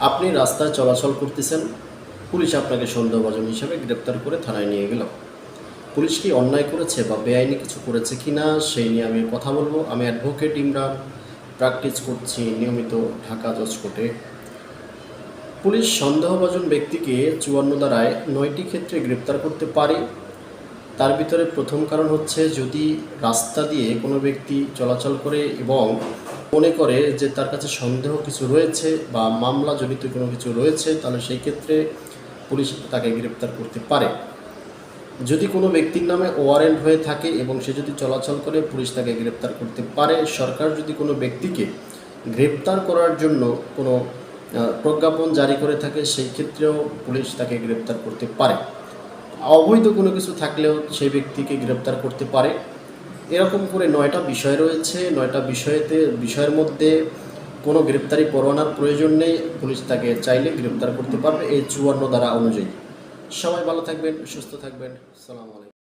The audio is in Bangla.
আপনি রাস্তায় চলাচল করতেছেন, পুলিশ আপনাকে সন্দেহভাজন হিসাবে গ্রেপ্তার করে থানায় নিয়ে গেল। পুলিশ কি অন্যায় করেছে বা বেআইনি কিছু করেছে কি না সেই নিয়ে আমি কথা বলব। আমি অ্যাডভোকেট ইমরান প্র্যাকটিস করছি নিয়মিত ঢাকা জজ কোর্টে পুলিশ সন্দেহভাজন ব্যক্তিকে চুয়ান্ন দ্বারায় নয়টি ক্ষেত্রে গ্রেপ্তার করতে পারে। তার ভিতরে প্রথম কারণ হচ্ছে যদি রাস্তা দিয়ে কোনো ব্যক্তি চলাচল করে এবং মনে করে যে তার কাছে সন্দেহ কিছু রয়েছে বা মামলা জড়িত কোনো কিছু রয়েছে, তাহলে সেই ক্ষেত্রে পুলিশ তাকে গ্রেপ্তার করতে পারে। যদি কোনো ব্যক্তির নামে ওয়ারেন্ট হয়ে থাকে এবং সে যদি চলাচল করে, পুলিশ তাকে গ্রেপ্তার করতে পারে। সরকার যদি কোনো ব্যক্তিকে গ্রেপ্তার করার জন্য কোনো প্রজ্ঞাপন জারি করে থাকে, সেই ক্ষেত্রেও পুলিশ তাকে গ্রেপ্তার করতে পারে। অবৈধ কোনো কিছু থাকলেও সেই ব্যক্তিকে গ্রেপ্তার করতে পারে। এরকম করে নয়টা বিষয় রয়েছে, নয়টা বিষয়েতে, বিষয়ের মধ্যে কোনো গ্রেপ্তারি পরোয়ানার প্রয়োজন নেই, পুলিশ তাকে চাইলে গ্রেপ্তার করতে পারবে, এই চুয়ান্ন দ্বারা অনুযায়ী। সবাই ভালো থাকবেন, সুস্থ থাকবেন, সালাম আলাইকুম।